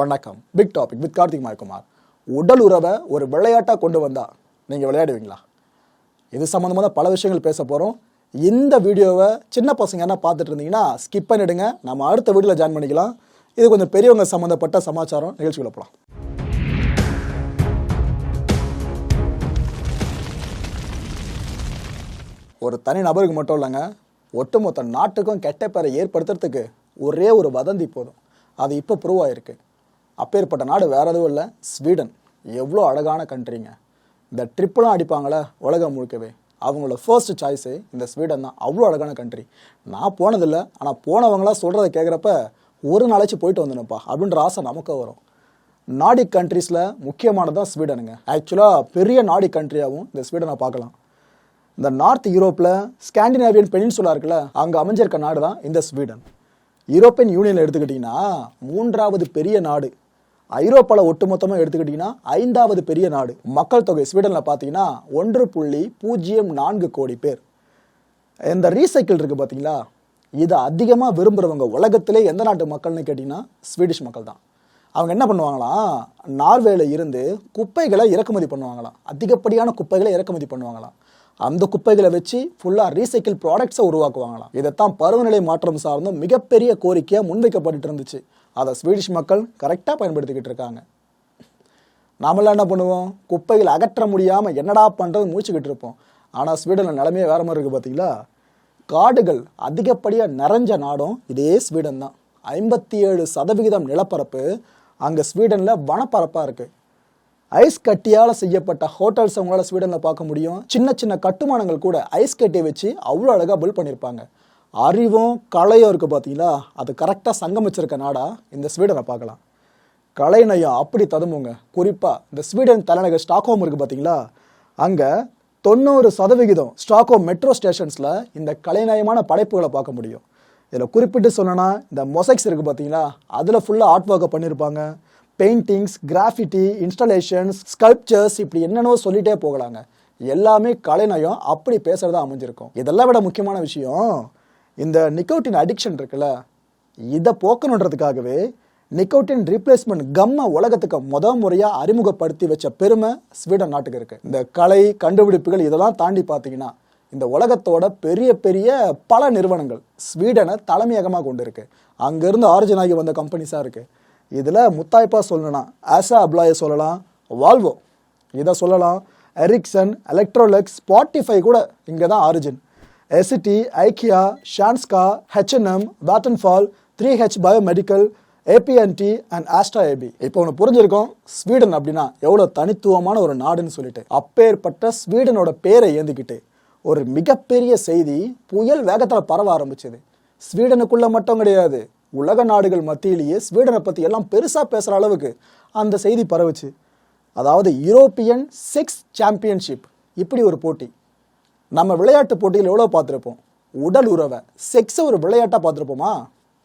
வணக்கம். Big topic with Karthik Mayakumar உடல் உறவை ஒரு விளையாட்டாக கொண்டு வந்தா நீங்கள் விளையாடுவீங்களா? இது சம்மந்தமாக தான் பல விஷயங்கள் பேச போகிறோம் இந்த வீடியோவை சின்ன பசங்க என்ன பார்த்துட்டு இருந்தீங்கன்னா ஸ்கிப் பண்ணிடுங்க. நம்ம அடுத்த வீடியோவில் ஜாயின் பண்ணிக்கலாம். இது கொஞ்சம் பெரியவங்க சம்மந்தப்பட்ட சமாச்சாரம். நிகழ்ச்சிக்குள்ள போகலாம் ஒரு தனி நபருக்கு மட்டும் இல்லைங்க ஒட்டுமொத்த நாட்டுக்கும் கெட்ட பேரை ஏற்படுத்துறதுக்கு ஒரே ஒரு வதந்தி போதும். அது இப்போ ப்ரூவ் ஆயிருக்கு. அப்பேற்பட்ட நாடு வேற எதுவும் இல்லை. ஸ்வீடன். எவ்வளோ அழகான கண்ட்ரிங்க இந்த ட்ரிப்பெலாம் அடிப்பாங்களே உலகம் முழுக்கவே. அவங்களோட ஃபர்ஸ்ட் சாய்ஸு இந்த ஸ்வீடன் தான். அவ்வளோ அழகான கண்ட்ரி நான் போனதில்லை ஆனால் போனவங்களாம் சொல்கிறத கேட்குறப்ப ஒரு நாளாச்சும் போயிட்டு வந்தேனப்பா அப்படின்ற ஆசை நமக்கு வரும். நாடிக் கண்ட்ரீஸில் முக்கியமானதான் ஸ்வீடனுங்க. ஆக்சுவலாக பெரிய நாடிக் கண்ட்ரியாகவும் இந்த ஸ்வீடனை பார்க்கலாம். இந்த நார்த் யூரோப்பில் ஸ்காண்டினேவியன் பெனின்சுலா இருக்குல்ல அங்கே அமைஞ்சிருக்க நாடு தான் இந்த ஸ்வீடன். யூரோப்பியன் யூனியனில் எடுத்துக்கிட்டிங்கன்னா மூன்றாவது பெரிய நாடு ஐரோப்பாவில் ஒட்டுமொத்தமாக எடுத்துக்கிட்டிங்கன்னா ஐந்தாவது பெரிய நாடு மக்கள் தொகை ஸ்வீடனில் பார்த்தீங்கன்னா ஒன்று புள்ளி பூஜ்ஜியம் நான்கு கோடி பேர். இந்த ரீசைக்கிள் இருக்குது பார்த்தீங்களா இதை அதிகமாக விரும்புகிறவங்க உலகத்திலே எந்த நாட்டு மக்கள்னு கேட்டிங்கன்னா ஸ்வீடிஷ் மக்கள் தான் அவங்க என்ன பண்ணுவாங்களாம் நார்வேல இருந்து குப்பைகளை இறக்குமதி பண்ணுவாங்களாம். அதிகப்படியான குப்பைகளை இறக்குமதி பண்ணுவாங்களாம். அந்த குப்பைகளை வச்சு ஃபுல்லாக ரீசைக்கிள் ப்ராடக்ட்ஸை உருவாக்குவாங்களாம். இதைத்தான் பருவநிலை மாற்றம் சார்ந்தும் மிகப்பெரிய கோரிக்கையாக முன்வைக்கப்பட்டு இருந்துச்சு. அதை ஸ்வீடிஷ் மக்கள் கரெக்டாக பயன்படுத்திக்கிட்டு இருக்காங்க. நாமெல்லாம் என்ன பண்ணுவோம்? குப்பையில் அகற்ற முடியாமல் என்னடா பண்ணுறது மூச்சுக்கிட்டு இருப்போம். ஆனால் ஸ்வீடனில் நிலைமையே வேறு மாதிரி இருக்குது பார்த்தீங்களா காடுகள் அதிகப்படியாக நிறைஞ்ச நாடும் இதே ஸ்வீடன் தான். ஐம்பத்தி ஏழு சதவிகிதம் நிலப்பரப்பு அங்கே ஸ்வீடனில் வனப்பரப்பாக இருக்குது ஐஸ் கட்டியால் செய்யப்பட்ட ஹோட்டல்ஸ் அவங்களால ஸ்வீடனில் பார்க்க முடியும். சின்ன சின்ன கட்டுமானங்கள் கூட ஐஸ் கட்டியை வச்சு அவ்வளோ அழகாக பில்ட் பண்ணியிருப்பாங்க. அறிவும் கலையும் இருக்குது பார்த்தீங்களா அது கரெக்டாக சங்கமிச்சிருக்க நாடா? இந்த ஸ்வீடனை பார்க்கலாம். கலைநயம் அப்படி ததுமுங்க குறிப்பாக இந்த ஸ்வீடன் தலைநகர் ஸ்டாக்ஹோம் இருக்குது பார்த்தீங்களா அங்கே தொண்ணூறு சதவிகிதம் ஸ்டாக்ஹோம் மெட்ரோ ஸ்டேஷன்ஸில் இந்த கலைநயமான படைப்புகளை பார்க்க முடியும். இதில் குறிப்பிட்டு சொல்லணும்னா இந்த மொசைக்ஸ் இருக்குது பார்த்தீங்களா அதில் ஃபுல்லாக ஆர்ட் ஒர்க்கை பண்ணியிருப்பாங்க பெயிண்டிங்ஸ் கிராஃபிட்டி இன்ஸ்டலேஷன்ஸ் ஸ்கல்ப்சர்ஸ் இப்படி என்னென்னவோ சொல்லிகிட்டே போகலாங்க. எல்லாமே கலைநயம் அப்படி பேசுகிறதா அமைஞ்சிருக்கும். இதெல்லாம் விட முக்கியமான விஷயம் இந்த நிக்கோட்டின் அடிக்ஷன் இருக்குல்ல இதை போக்கணுன்றதுக்காகவே நிக்கோட்டின் ரீப்ளேஸ்மெண்ட் கம்மை உலகத்துக்கு முத முறையாக அறிமுகப்படுத்தி வச்ச பெருமை ஸ்வீடன் நாட்டுக்கு இருக்குது இந்த கலை கண்டுபிடிப்புகள் இதெல்லாம் தாண்டி பார்த்தீங்கன்னா இந்த உலகத்தோட பெரிய பெரிய பல நிறுவனங்கள் ஸ்வீடனை தலைமையகமாக கொண்டு இருக்கு. அங்கேருந்து ஆரிஜின் ஆகி வந்த கம்பெனிஸாக இருக்குது இதில் முத்தாய்ப்பாக சொல்லணும்னா ஆசா அப்ளாயை சொல்லலாம் வால்வோ இதை சொல்லலாம் எரிக்சன் எலக்ட்ரோலெக்ஸ் ஸ்பாட்டிஃபை கூட இங்கே தான் ஆரிஜின் எசிட்டி IKEA Skanska H and M Vattenfall three H biomedical ஏபிஎன்டி and Astra AB இப்போ ஒன்று புரிஞ்சிருக்கோம். ஸ்வீடன் அப்படின்னா எவ்வளோ தனித்துவமான ஒரு நாடுன்னு சொல்லிட்டு அப்பேற்பட்ட ஸ்வீடனோட பேரை ஏந்திக்கிட்டு ஒரு மிகப்பெரிய செய்தி புயல் வேகத்தில் பரவ ஆரம்பிச்சது. ஸ்வீடனுக்குள்ளே மட்டும் கிடையாது உலக நாடுகள் மத்தியிலேயே ஸ்வீடனை பற்றி எல்லாம் பெருசாக பேசுகிற அளவுக்கு அந்த செய்தி பரவுச்சு. அதாவது யூரோப்பியன் செக்ஸ் சாம்பியன்ஷிப் இப்படி ஒரு போட்டி. நம்ம விளையாட்டு போட்டியில் எவ்வளோ பார்த்துருப்போம்? உடல் உறவை. செக்ஸை ஒரு விளையாட்டாக பார்த்துருப்போமா?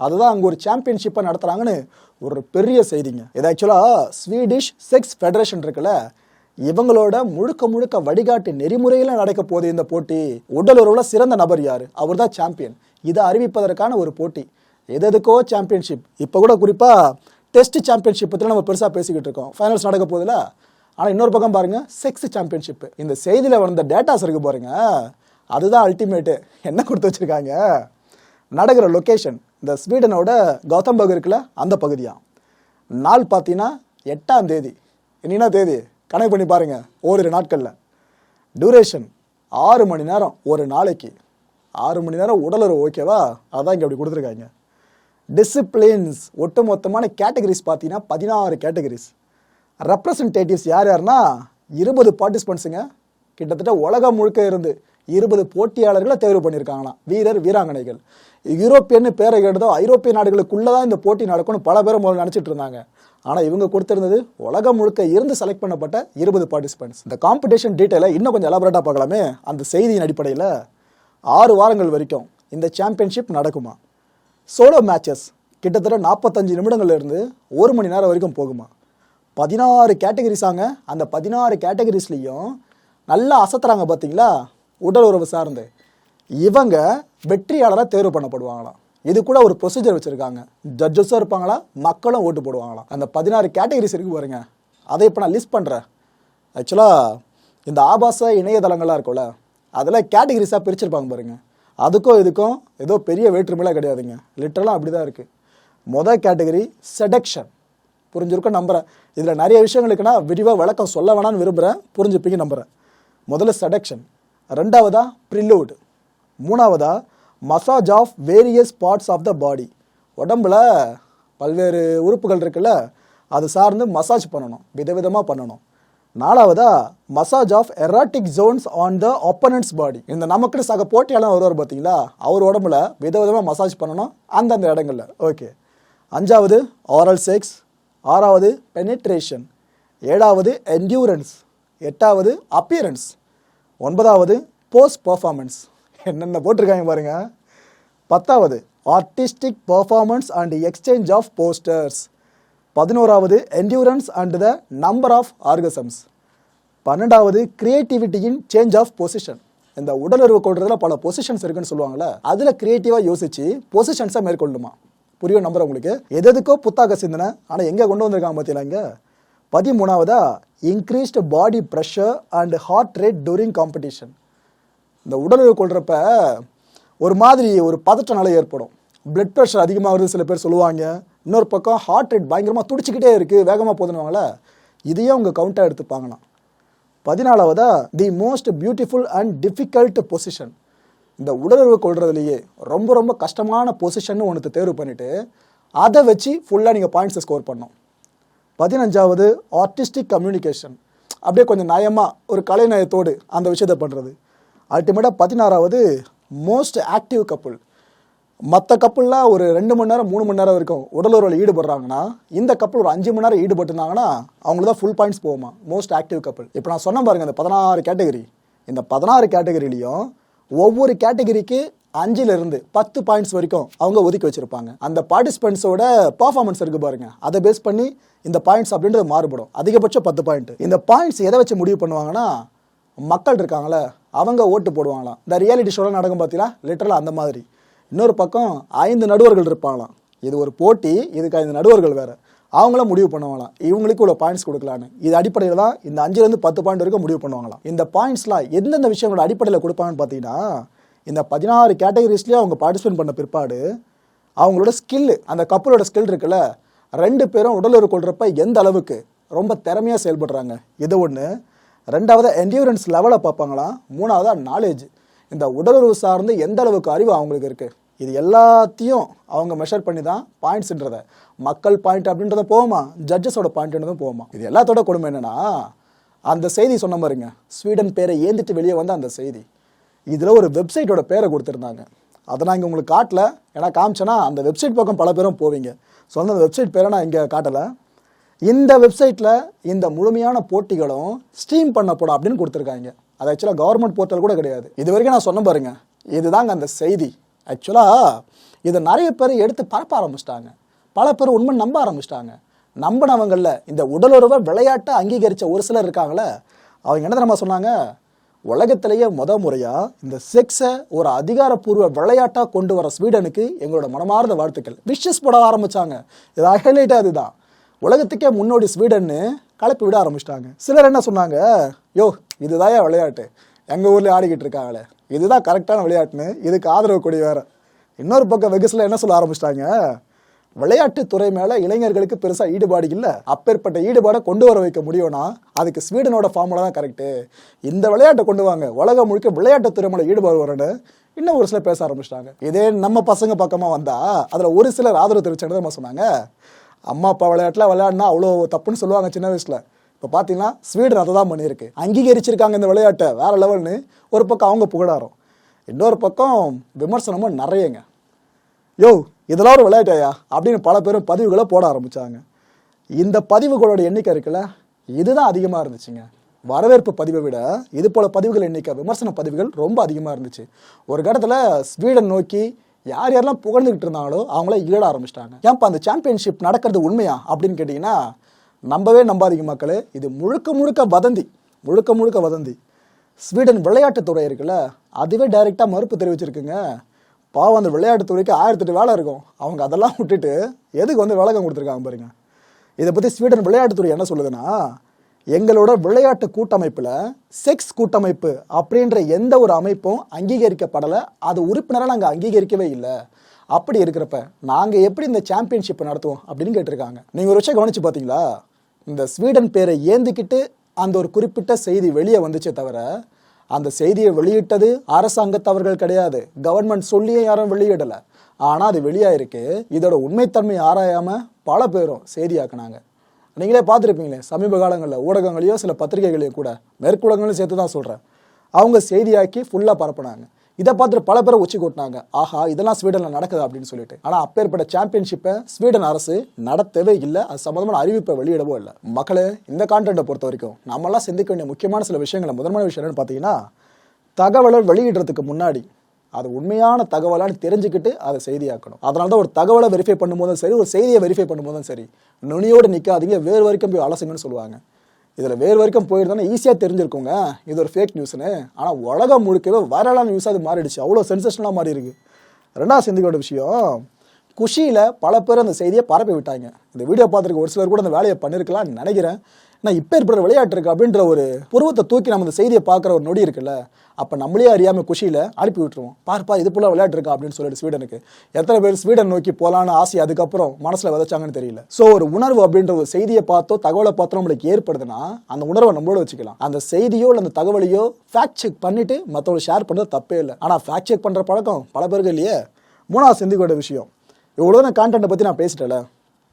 அதுதான் அங்கே ஒரு சாம்பியன்ஷிப்பை நடத்துகிறாங்கன்னு ஒரு பெரிய செய்திங்க. இது ஆக்சுவலாக ஸ்வீடிஷ் செக்ஸ் ஃபெடரேஷன் இருக்குல்ல? இவங்களோட முழுக்க முழுக்க வழிகாட்டு நெறிமுறையில் நடக்க போகுது இந்த போட்டி உடல் உறவில் சிறந்த நபர் யார்? அவர் தான் சாம்பியன் இதை அறிவிப்பதற்கான ஒரு போட்டி. எது எதுக்கோ சாம்பியன்ஷிப் இப்போ கூட குறிப்பாக டெஸ்ட் சாம்பியன்ஷிப் பற்றி நம்ம பெருசாக பேசிக்கிட்டு இருக்கோம். ஃபைனல்ஸ் நடக்க போகுதுல ஆனால் இன்னொரு பக்கம் பாருங்கள் செக்ஸ் சாம்பியன்ஷிப் இந்த செய்தியில் வந்த டேட்டாஸ் இருக்கு பாருங்க அதுதான் அல்டிமேட்டு என்ன கொடுத்து வச்சிருக்காங்க? நடக்கிற லொக்கேஷன் இந்த ஸ்வீடனோட கௌதம்பர்க் இருக்குல்ல அந்த பகுதியாக நாள் பார்த்தீங்கன்னா எட்டாம் தேதி. என்ன தேதி? கணக்கு பண்ணி பாருங்கள் ஓரிரு நாட்களில். டியூரேஷன் ஆறு மணி நேரம் ஒரு நாளைக்கு. ஆறு மணி நேரம் உடலுறவு ஓகேவா அதான் இங்கே அப்படி கொடுத்துருக்காங்க. டிசிப்ளின்ஸ் ஒட்டுமொத்தமான கேட்டகரிஸ் பார்த்தீங்கன்னா பதினாறு கேட்டகரிஸ் ரெப்ரசன்டேட்டிவ்ஸ் யார் யாருன்னா இருபது பார்ட்டிசிபெண்ட்ஸுங்க கிட்டத்தட்ட உலகம் முழுக்க இருந்து இருபது போட்டியாளர்களை தேர்வு பண்ணியிருக்காங்களாம். வீரர் வீராங்கனைகள். யூரோப்பியன்னு பேரை கேட்டதோ ஐரோப்பிய நாடுகளுக்குள்ளே தான் இந்த போட்டி நடக்கும்னு பல பேர் முதல்ல நினச்சிட்டு இருந்தாங்க. ஆனால் இவங்க கொடுத்துருந்தது உலகம் முழுக்க இருந்து செலக்ட் பண்ணப்பட்ட இருபது பார்ட்டிசிபெண்ட்ஸ் இந்த காம்படிஷன் டீட்டெயிலை இன்னும் கொஞ்சம் எலாபரேட்டாக பார்க்கலாமே. அந்த செய்தியின் அடிப்படையில் ஆறு வாரங்கள் வரைக்கும் இந்த சாம்பியன்ஷிப் நடக்குமா? சோலோ மேட்சஸ் கிட்டத்தட்ட நாற்பத்தஞ்சு நிமிடங்கள்லேருந்து ஒரு மணி நேரம் வரைக்கும் போகுமா? பதினாறு கேட்டகரிஸாங்க அந்த பதினாறு கேட்டகரிஸ்லேயும் நல்லா அசத்துறாங்க பார்த்தீங்களா உடல் உறவு சார்ந்து. இவங்க வெற்றியாளராக தேர்வு பண்ணப்படுவாங்களாம். இது கூட ஒரு ப்ரொசீஜர் வச்சுருக்காங்க. ஜட்ஜஸும் இருப்பாங்களா? மக்களும் ஓட்டு போடுவாங்களாம். அந்த பதினாறு கேட்டகரிஸ் இருக்கு பாருங்க. அதை இப்போ நான் லிஸ்ட் பண்ணுறேன் ஆக்சுவலாக இந்த ஆபாச இணையதளங்கள்லாம் இருக்கும்ல அதில் கேட்டகரிஸாக பிரிச்சிருப்பாங்க பாருங்க. அதுக்கும் இதுக்கும் ஏதோ பெரிய வேற்றுமைலாம் கிடையாதுங்க. லிட்டரலாக அப்படி தான் இருக்குது மொதல் கேட்டகரி செடக்ஷன் புரிஞ்சிருக்கும் நம்புகிறேன் இதில் நிறைய விஷயங்களுக்குன்னா விரிவாக விளக்கம் சொல்ல வேணாம்னு விரும்புகிறேன் புரிஞ்சுப்பீங்க நம்புகிறேன் முதல்ல செடக்ஷன் ரெண்டாவதா ப்ரிலூட் மூணாவதா massage of various parts of the body உடம்புல பல்வேறு உறுப்புகள் இருக்குல்ல அது சார்ந்து மசாஜ் பண்ணணும். விதவிதமாக பண்ணணும். நாலாவதா massage of erotic zones on the opponent's body இந்த நமக்குன்னு சக போட்டியாளர் வருவார் பார்த்தீங்களா அவர் உடம்புல விதவிதமாக மசாஜ் பண்ணணும் அந்தந்த இடங்கள்ல. ஓகே அஞ்சாவது ஆரல் செக்ஸ் ஆறாவது பெனிட்ரேஷன் ஏழாவது என்டியூரன்ஸ் எட்டாவது அப்பியரன்ஸ் ஒன்பதாவது போஸ்ட் பர்ஃபார்மன்ஸ் என்னென்ன போட்டிருக்காங்க பாருங்க. பத்தாவது artistic performance and exchange of posters பதினோராவது endurance and the number of orgasms பன்னெண்டாவது கிரியேட்டிவிட்டியின் சேஞ்ச் ஆஃப் பொசிஷன் இந்த உடலுறவு கொள்றதுல பல பொசிஷன்ஸ் இருக்குன்னு சொல்லுவாங்கல்ல. அதுல கிரியேட்டிவா யோசிச்சு பொசிஷன்ஸை மேற்கொள்ளுமா புரியும் நம்புற உங்களுக்கு. எது எதுக்கோ புத்தாக்க சிந்தனை ஆனால் எங்கே கொண்டு வந்திருக்காங்க பார்த்தீங்களா இங்கே? பதிமூணாவதா increased body pressure and heart rate during competition இந்த உடலுறவு கொள்றப்ப ஒரு மாதிரி ஒரு பதற்ற நிலை ஏற்படும். பிளட் ப்ரெஷர் அதிகமாகிறது சில பேர் சொல்லுவாங்க. இன்னொரு பக்கம் ஹார்ட் ரேட் பயங்கரமாக துடிச்சிக்கிட்டே இருக்குது வேகமாக போதுனுவாங்களே இதையும் அவங்க கவுண்டாக எடுத்துப்பாங்களாம். பதினாலாவதா the most beautiful and difficult position இந்த உடலுறவு கொள்றதுலேயே ரொம்ப ரொம்ப கஷ்டமான பொசிஷன் ஒன்று தேர்வு பண்ணிவிட்டு அதை வச்சு ஃபுல்லாக நீங்கள் பாயிண்ட்ஸை ஸ்கோர் பண்ணோம் பதினஞ்சாவது ஆர்டிஸ்டிக் கம்யூனிகேஷன் அப்படியே கொஞ்சம் நயமாக ஒரு கலைநயத்தோடு அந்த விஷயத்தை பண்ணுறது அல்டிமேட்டாக பதினாறாவது மோஸ்ட் ஆக்டிவ் கப்புள் மற்ற கப்புள்லாம் ஒரு ரெண்டு மணி நேரம் மூணு மணி நேரம் வரைக்கும் உடலுறவில் ஈடுபடுறாங்கன்னா இந்த கப்பல் ஒரு அஞ்சு மணி நேரம் ஈடுபட்டுருந்தாங்கன்னா அவங்களுக்கு தான் ஃபுல் பாயிண்ட்ஸ் போகுமா? மோஸ்ட் ஆக்டிவ் கப்பல் இப்போ நான் சொன்ன பாருங்கள் இந்த பதினாறு கேட்டகரி இந்த பதினாறு கேட்டகரிலையும் ஒவ்வொரு கேட்டகரிக்கு அஞ்சுல இருந்து பத்து பாயிண்ட்ஸ் வரைக்கும் அவங்க ஒதுக்கி வச்சிருப்பாங்க. அந்த பார்ட்டிசிபென்ட்ஸோட பர்ஃபார்மன்ஸ் இருக்கு பாருங்க. அதை பேஸ் பண்ணி இந்த பாயிண்ட்ஸ் அப்படின்றது மாறுபடும். அதிகபட்சம் பத்து பாயிண்ட் இந்த பாயிண்ட்ஸ் எதை வச்சு முடிவு பண்ணுவாங்கன்னா மக்கள் இருக்காங்களே அவங்க ஓட்டு போடுவாங்களாம். இந்த ரியாலிட்டி ஷோலாம் நடக்கும் பார்த்தீங்களா லிட்டரலாக அந்த மாதிரி. இன்னொரு பக்கம் ஐந்து நடுவர்கள் இருப்பாங்களாம். இது ஒரு போட்டி இதுக்கு ஐந்து நடுவர்கள் வேறு. அவங்கள முடிவு பண்ணுவாங்களாம். இவங்களுக்கு இவ்வளோ பாயிண்ட்ஸ் கொடுக்கலான்னு. இது அடிப்படையில் தான் இந்த அஞ்சுலேருந்து பத்து பாயிண்ட் வரைக்கும் முடிவு பண்ணுவாங்களாம். இந்த பாயிண்ட்ஸ்லாம் எந்தெந்த விஷயங்களோட அடிப்படையில் கொடுப்பாங்கன்னு பார்த்தீங்கன்னா இந்த பதினாறு கேட்டகரிஸ்லேயே அவங்க பார்ட்டிசிபேட் பண்ண பிற்பாடு அவங்களோட ஸ்கில்லு அந்த கப்பலோட ஸ்கில் இருக்குல்ல ரெண்டு பேரும் உடலுறவு கொள்றப்ப எந்த அளவுக்கு ரொம்ப திறமையாக செயல்படுறாங்க? இது ஒன்று ரெண்டாவது என்டியூரன்ஸ் லெவலை பார்ப்பாங்களாம். மூணாவதாக நாலேஜ் இந்த உடலுறவு சார்ந்து எந்த அளவுக்கு அறிவு அவங்களுக்கு இருக்குது இது எல்லாத்தையும் அவங்க மெஷர் பண்ணி தான் பாயிண்ட்ஸுன்றதை மக்கள் பாயிண்ட் அப்படின்றத போகுமா ஜட்ஜஸோட பாயிண்ட்ன்றதும் போகுமா இது எல்லாத்தோட கொடுமை என்னன்னா அந்த செய்தி சொன்ன மாதிரிங்க ஸ்வீடன் பேரை ஏந்திட்டு வெளியே வந்த அந்த செய்தி. இதில் ஒரு வெப்சைட்டோட பேரை கொடுத்துருந்தாங்க. அதை நான் இங்கே உங்களுக்கு காட்டல. ஏன்னா காமிச்சேன்னா அந்த வெப்சைட் பக்கம் பல பேரும் போவீங்க. ஸோ அந்த வெப்சைட் பேரை நான் இங்கே காட்டலை. இந்த வெப்சைட்டில் இந்த முழுமையான போட்டிகளும் ஸ்ட்ரீம் பண்ணப்படும் அப்படின்னு கொடுத்துருக்காங்க. அது ஆக்சுவலாக கவர்மெண்ட் போர்ட்டல் கூட கிடையாது. இது வரைக்கும் நான் சொன்ன பாருங்க. இதுதாங்க அந்த செய்தி. ஆக்சுவலாக இதை நிறைய பேர் எடுத்து பரப்ப ஆரம்பிச்சிட்டாங்க. பல பேர் உண்மை நம்ப ஆரம்பிச்சிட்டாங்க. நம்பினவங்களில் இந்த உடலுறவை விளையாட்டை அங்கீகரித்த ஒரு சிலர் இருக்காங்களே அவங்க என்ன தெரியுமா சொன்னாங்க? உலகத்திலேயே முத முறையாக இந்த செக்ஸை ஒரு அதிகாரப்பூர்வ விளையாட்டாக கொண்டு வர ஸ்வீடனுக்கு எங்களோட மனமார்ந்த வாழ்த்துக்கள். விஷஸ் போட ஆரம்பிச்சாங்க. இது ஹைலைட் அதுதான் உலகத்துக்கே முன்னோடி ஸ்வீடன்னு கலப்பி விட ஆரம்பிச்சிட்டாங்க. சிலர் என்ன சொன்னாங்க? யோ இதுதான் விளையாட்டு. எங்கள் ஊரில் ஆடிக்கிட்டு இருக்காங்களே. இதுதான் கரெக்டான விளையாட்டுன்னு இதுக்கு ஆதரவு கொடி வேறு. இன்னொரு பக்கம் வெகுசில் என்ன சொல்ல ஆரம்பிச்சிட்டாங்க? விளையாட்டு துறை மேல இளைஞர்களுக்கு பெருசா ஈடுபாடு இல்லை. அப்பேற்பட்ட ஈடுபாடை கொண்டு வர வைக்க முடியும்னா அதுக்கு ஸ்வீடனோட ஃபார்முலா தான் கரெக்டு இந்த விளையாட்டை கொண்டு வாங்க. உலகம் முழுக்க விளையாட்டு துறை மேல ஈடுபாடு வரணும்னு இன்னும் ஒரு சிலர் பேச ஆரம்பிச்சிட்டாங்க. இதே நம்ம பசங்க பக்கமா வந்தா அதுல ஒரு சிலர் ஆதரவு தெரிவிச்சது சொன்னாங்க. அம்மா அப்பா விளையாட்டுல விளையாடினா அவ்வளோ தப்புன்னு சொல்லுவாங்க சின்ன வயசுல. இப்போ பார்த்தீங்கன்னா ஸ்வீடன் அதை தான் பண்ணியிருக்கு. அங்கீகரிச்சிருக்காங்க இந்த விளையாட்டை வேற லெவல்னு ஒரு பக்கம் அவங்க புகழாரம். இன்னொரு பக்கம் விமர்சனமும் நிறையங்க. யோ இதெல்லாம் ஒரு விளையாட்டையா? அப்படின்னு பல பேரும் பதிவுகளை போட ஆரம்பித்தாங்க இந்த பதிவுகளோட எண்ணிக்கை இருக்குல்ல? இதுதான் அதிகமாக இருந்துச்சுங்க. வரவேற்பு பதிவை விட இது போல் பதிவுகள் எண்ணிக்கை விமர்சன பதிவுகள் ரொம்ப அதிகமாக இருந்துச்சு. ஒரு கட்டத்தில் ஸ்வீடன் நோக்கி யார் யாரெல்லாம் புகழ்ந்துக்கிட்டு இருந்தாங்களோ அவங்கள ஈட ஆரம்பிச்சிட்டாங்க. ஏன்ப்பா அந்த சாம்பியன்ஷிப் நடக்கிறது உண்மையா? அப்படின்னு கேட்டிங்கன்னா நம்பவே நம்பாதீங்க மக்களே. இது முழுக்க முழுக்க வதந்தி. முழுக்க முழுக்க வதந்தி. ஸ்வீடன் விளையாட்டுத்துறை இருக்குல்ல அதுவே டைரெக்டாக மறுப்பு தெரிவிச்சிருக்குங்க. பாவம் அந்த விளையாட்டுத்துறைக்கு ஆயிரத்தெட்டு வேலை இருக்கும். அவங்க அதெல்லாம் விட்டுட்டு எதுக்கு வந்து விளக்கம் கொடுத்துருக்காங்க பாருங்க. இதை பற்றி ஸ்வீடன் விளையாட்டுத்துறை என்ன சொல்லுதுன்னா எங்களோட விளையாட்டு கூட்டமைப்பில் செக்ஸ் கூட்டமைப்பு அப்படின்ற எந்த ஒரு அமைப்பும் அங்கீகரிக்கப்படலை. அது உறுப்பினராக நாங்கள் அங்கீகரிக்கவே இல்லை. அப்படி இருக்கிறப்ப நாங்கள் எப்படி இந்த சாம்பியன்ஷிப்பை நடத்துவோம் அப்படின்னு கேட்டிருக்காங்க. நீங்கள் ஒரு விஷயம் கவனிச்சு பார்த்தீங்களா இந்த ஸ்வீடன் பேரை ஏந்திக்கிட்டு அந்த ஒரு குறிப்பிட்ட செய்தி வெளியே வந்துச்சே தவிர அந்த செய்தியை வெளியிட்டது அரசாங்கத்தவர்கள் கிடையாது. கவர்மெண்ட் சொல்லியே யாரும் வெளியிடலை. ஆனால் அது வெளியாயிருக்கு. இதோட உண்மைத்தன்மை ஆராயாம பல பேரும் செய்தியாக்குனாங்க நீங்களே பார்த்துருப்பீங்களே சமீப காலங்களில் ஊடகங்களையோ சில பத்திரிகைகளையோ கூட மேற்குலகங்களையும் சேர்த்து தான் சொல்கிறேன் அவங்க செய்தியாக்கி ஃபுல்லாக பரப்புனாங்க. இதை பார்த்துட்டு பல பேரை உச்சி கூட்டினாங்க. ஆஹா இதெல்லாம் ஸ்வீடனில் நடக்குது அப்படின்னு சொல்லிட்டு. ஆனால் அப்பேற்பட்ட சாம்பியன்ஷிப்பை ஸ்வீடன் அரசு நடத்தவே இல்லை. அது சம்மந்தமான அறிவிப்பை வெளியிடவோ இல்லை. மக்களே இந்த கான்டென்ட்டை பொறுத்த வரைக்கும் நம்மளாம் சிந்திக்க வேண்டிய முக்கியமான சில விஷயங்களை முதன்மையான விஷயம் என்னன்னு பார்த்தீங்கன்னா தகவலை வெளியிடுறதுக்கு முன்னாடி அது உண்மையான தகவலான்னு தெரிஞ்சுக்கிட்டு அதை செய்தியாக்கணும். அதனால தான் ஒரு தகவலை வெரிஃபை பண்ணும்போதும் சரி ஒரு செய்தியை வெரிஃபை பண்ணும்போதும் சரி நுனியோடு நிற்காதீங்க வேறு வரைக்கும் போய் அலசுங்கன்னு சொல்லுவாங்க. இதில் வேறு வரைக்கும் போயிருந்தோன்னா ஈஸியாக தெரிஞ்சிருக்குங்க. இது ஒரு ஃபேக் நியூஸ்னு ஆனால் உலகம் முழுக்கவே வரலான நியூஸாக அது மாறிடுச்சு. அவ்வளோ சென்சேஷனாக மாறி இருக்கு ரெண்டாவது சிந்திக்கோட விஷயம் குஷியில் பல பேர் அந்த செய்தியை பரப்பி விட்டாங்க. இந்த வீடியோ பார்த்துருக்க ஒரு சிலர் கூட அந்த வேலையை பண்ணியிருக்கலாம்னு நினைக்கிறேன். நான் இப்போ ஏற்படுற விளையாட்டு இருக்கு அப்படின்ற ஒரு புருவத்தை தூக்கி நம்ம இந்த செய்தியை பார்க்குற ஒரு நொடி இருக்குல்ல அப்போ நம்மளே அறியாமல் குஷியில் அனுப்பி விட்டுருவோம். பார்ப்பா இது போல விளையாட்டு இருக்கா அப்படின்னு சொல்லிட்டு ஸ்வீடனுக்கு. எத்தனை பேர் ஸ்வீடன் நோக்கி போகலான்னு ஆசை அதுக்கப்புறம் மனசில் விதைச்சாங்கன்னு தெரியல. ஸோ ஒரு உணர்வு அப்படின்ற ஒரு செய்தியை பார்த்தோ தகவலை பார்த்தோ நம்மளுக்கு ஏற்படுதுன்னா அந்த உணர்வை நம்மளோட வச்சுக்கலாம். அந்த செய்தியோ இல்லை அந்த தகவலையோ ஃபேக்ட் செக் பண்ணிட்டு மற்றவங்க ஷேர் பண்ணுறது தப்பே இல்லை. ஆனால் ஃபேக்ட் செக் பண்ணுற பழக்கம் பல பேருக்கு இல்லையே. மூணாவது சிந்திக்கோட விஷயம் இவ்வளோ நான் கான்டென்ட்டை பற்றி நான் பேசிட்டேன்ல.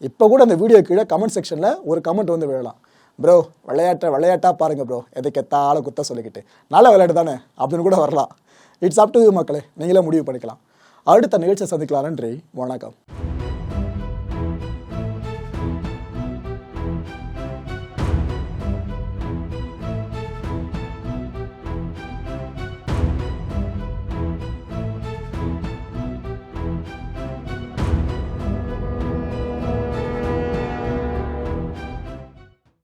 இப்போ கூட அந்த வீடியோ கீழே கமெண்ட் செக்ஷனில் ஒரு கமெண்ட் வந்து விழலாம். ப்ரோ விளையாட்டை விளையாட்டாக பாருங்கள் ப்ரோ எதுக்கு எத்தால குத்த சொல்லிக்கிட்டு. நல்ல விளையாட்டு தானே? அப்படின்னு கூட வரலாம். இட்ஸ் அப் டு மக்களே. நீங்களே முடிவு பண்ணிக்கலாம். அடுத்த நிகழ்ச்சியை சந்திக்கலாம் நன்றி. வணக்கம்.